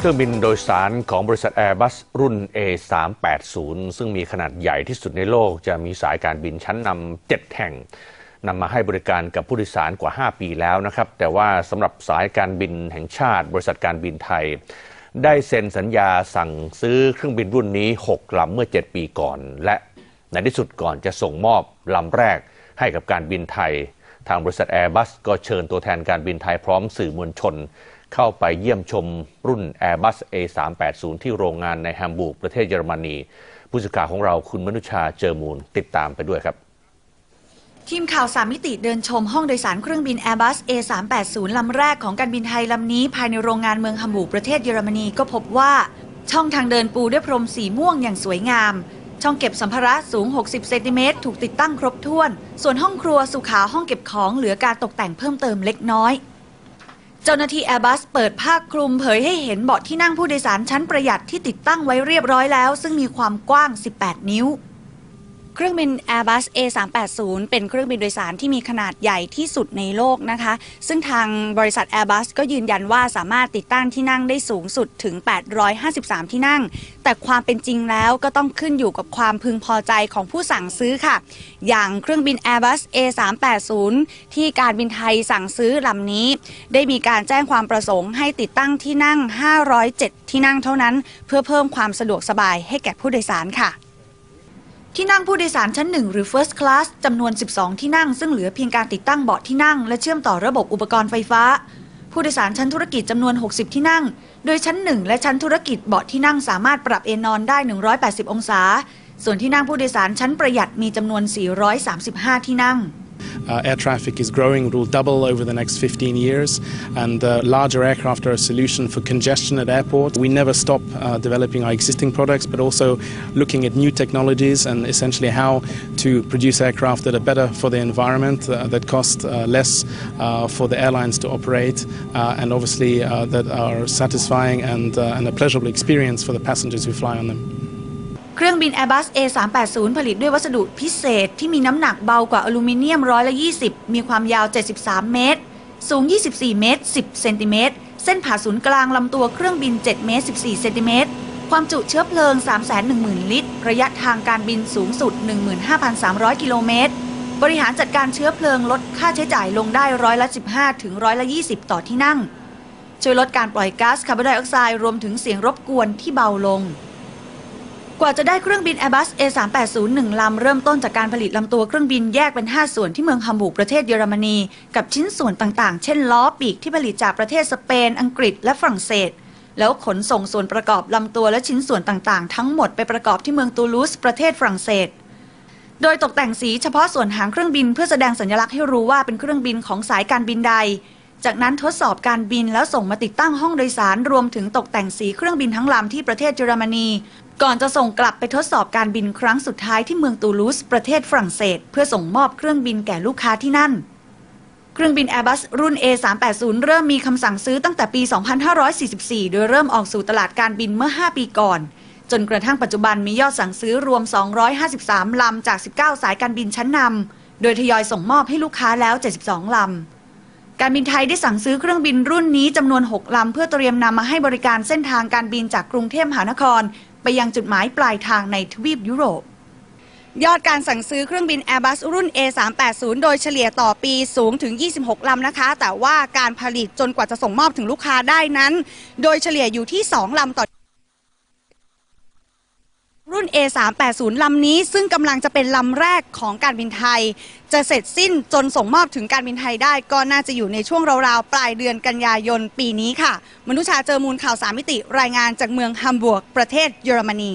เครื่องบินโดยสารของบริษัท Airbus รุ่น A380 ซึ่งมีขนาดใหญ่ที่สุดในโลก จะมีสายการบินชั้นนำ7แห่งนำมาให้บริการกับผู้โดยสารกว่า 5 ปีแล้วนะครับ แต่ว่าสำหรับสายการบินแห่งชาติ บริษัทการบินไทย ได้เซ็นสัญญาสั่งซื้อเครื่องบินรุ่นนี้ 6ลำเมื่อ 7 ปีก่อน และในที่สุดก่อนจะส่งมอบลำแรกให้กับการบินไทย ทางบริษัท Airbus ก็เชิญตัวแทนการบินไทยพร้อมสื่อมวลชน เข้าไปเยี่ยมชมรุ่น Airbus A380 ที่โรงงานในแฮมบูร์กประเทศเยอรมนี ผู้สื่อข่าวของเราคุณมนุชาเจอมูลติดตามไปด้วยครับทีมข่าวสามมิติเดินชมห้องโดยสารเครื่องบิน Airbus A380 ลำแรกของการบินไทยลำนี้ ภายในโรงงานเมืองฮัมบูร์กประเทศเยอรมนีก็พบว่า ช่องทางเดินปูด้วยพรมสีม่วงอย่างสวยงาม ช่องเก็บสัมภาระสูง 60 เซนติเมตรถูกติดตั้งครบถ้วน ส่วนห้องครัวสุขาห้องเก็บของเหลือการตกแต่งเพิ่มเติมเล็กน้อย เจ้าหน้าที่แอร์บัสเปิดผ้าคลุมเผยให้เห็นเบาะที่นั่งผู้โดยสารชั้นประหยัดที่ติดตั้งไว้เรียบร้อยแล้ว ซึ่งมีความกว้าง 18 นิ้ว เครื่องบิน Airbus A380 เป็นเครื่องบินโดยสารที่มีขนาดใหญ่ที่สุดในโลกนะคะ ซึ่งทางบริษัท Airbus ก็ยืนยันว่าสามารถติดตั้งที่นั่งได้สูงสุดถึง 853 ที่นั่ง แต่ความเป็นจริงแล้วก็ต้องขึ้นอยู่กับความพึงพอใจของผู้สั่งซื้อค่ะ อย่างเครื่องบิน Airbus A380 ที่การบินไทยสั่งซื้อลำนี้ ได้มีการแจ้งความประสงค์ให้ติดตั้งที่นั่ง 507 ที่นั่งเท่านั้น เพื่อเพิ่มความสะดวกสบายให้แก่ผู้โดยสารค่ะ ที่นั่งผู้โดยสารชั้น1หรือ First Class จำนวน 12 ที่นั่ง ซึ่งเหลือเพียงการติดตั้งเบาะที่นั่ง และเชื่อมต่อระบบอุปกรณ์ไฟฟ้า ผู้โดยสารชั้นธุรกิจจำนวน 60 ที่นั่ง โดยชั้น 1 และชั้นธุรกิจเบาะที่นั่งสามารถปรับเอนนอนได้ 180 องศา ส่วนที่นั่งผู้โดยสารชั้นประหยัดมีจำนวน 435 ที่นั่ง Uh, air traffic is growing, it will double over the next 15 years, and uh, larger aircraft are a solution for congestion at airports. We never stop uh, developing our existing products, but also looking at new technologies and essentially how to produce aircraft that are better for the environment, that cost less for the airlines to operate, and obviously that are satisfying and, and a pleasurable experience for the passengers who fly on them. เครื่องบิน Airbus A380 ผลิตด้วยวัสดุพิเศษที่มีน้ำหนักเบากว่าอลูมิเนียมร้อยละ20 มีความยาว 73 เมตร สูง 24 เมตร 10 เซนติเมตร เส้นผ่าศูนย์กลางลำตัวเครื่องบิน 7 เมตร 14 เซนติเมตร ความจุเชื้อเพลิง 310,000 ลิตร ระยะทางการบินสูงสุด 15,300 กิโลเมตร บริหารจัดการเชื้อเพลิงลดค่าใช้จ่ายลงได้ร้อยละ 15 ถึงร้อยละ 20 ต่อที่นั่ง ช่วยลดการปล่อยก๊าซคาร์บอนไดออกไซด์รวมถึงเสียงรบกวนที่เบาลง กว่าจะได้เครื่องบิน Airbus A380 1ลำ เริ่มต้นจากการผลิตลำตัวเครื่องบินแยกเป็น 5 ส่วนที่เมืองฮัมบูร์กประเทศเยอรมนี กับชิ้นส่วนต่างๆ เช่นล้อปีกที่ผลิตจากประเทศสเปน อังกฤษและฝรั่งเศส แล้วขนส่งส่วนประกอบลำตัวและชิ้นส่วนต่างๆ ทั้งหมดไปประกอบที่เมืองตูลูสประเทศฝรั่งเศส โดยตกแต่งสีเฉพาะส่วนหางเครื่องบินเพื่อแสดงสัญลักษณ์ให้รู้ว่าเป็นเครื่องบินของสายการบินใด จากนั้นทดสอบการบินแล้วส่งมาติดตั้งห้องโดยสารรวมถึงตกแต่งสีเครื่องบินทั้งลำที่ประเทศเยอรมนี ก่อนจะส่งกลับไปทดสอบการบินครั้งสุดท้ายที่เมืองตูลูสประเทศฝรั่งเศส เพื่อส่งมอบเครื่องบินแก่ลูกค้าที่นั่น เครื่องบิน Airbus รุ่น A380 เริ่มมีคำสั่งซื้อตั้งแต่ปี 2544 โดยเริ่มออกสู่ตลาดการบินเมื่อ 5 ปีก่อน จนกระทั่งปัจจุบันมียอดสั่งซื้อรวม 253 ลำจาก 19 สายการบินชั้นนำโดยทยอยส่งมอบให้ลูกค้าแล้ว 72 ลำ การบินไทยได้สั่งซื้อเครื่องบินรุ่นนี้จำนวน 6 ลำ เพื่อเตรียมนำมาให้บริการเส้นทางการบินจากกรุงเทพมหานคร ไปยังจุดหมายปลายทางในทวีปยุโรป ยอดการสั่งซื้อเครื่องบิน Airbus รุ่น A380 โดยเฉลี่ยต่อปีสูงถึง 26 ลำนะคะ แต่ว่าการผลิตจนกว่าจะส่งมอบถึงลูกค้าได้นั้น โดยเฉลี่ยอยู่ที่ 2 ลำต่อ รุ่น A380 ลำนี้ซึ่งกำลังจะเป็นลำแรกของการบินไทย จะเสร็จสิ้นจนส่งมอบถึงการบินไทยได้ ก็น่าจะอยู่ในช่วงราวๆ ปลายเดือนกันยายนปีนี้ค่ะ มนุชาเจอมูลข่าวสามมิติรายงานจากเมืองฮัมบูร์กประเทศเยอรมนี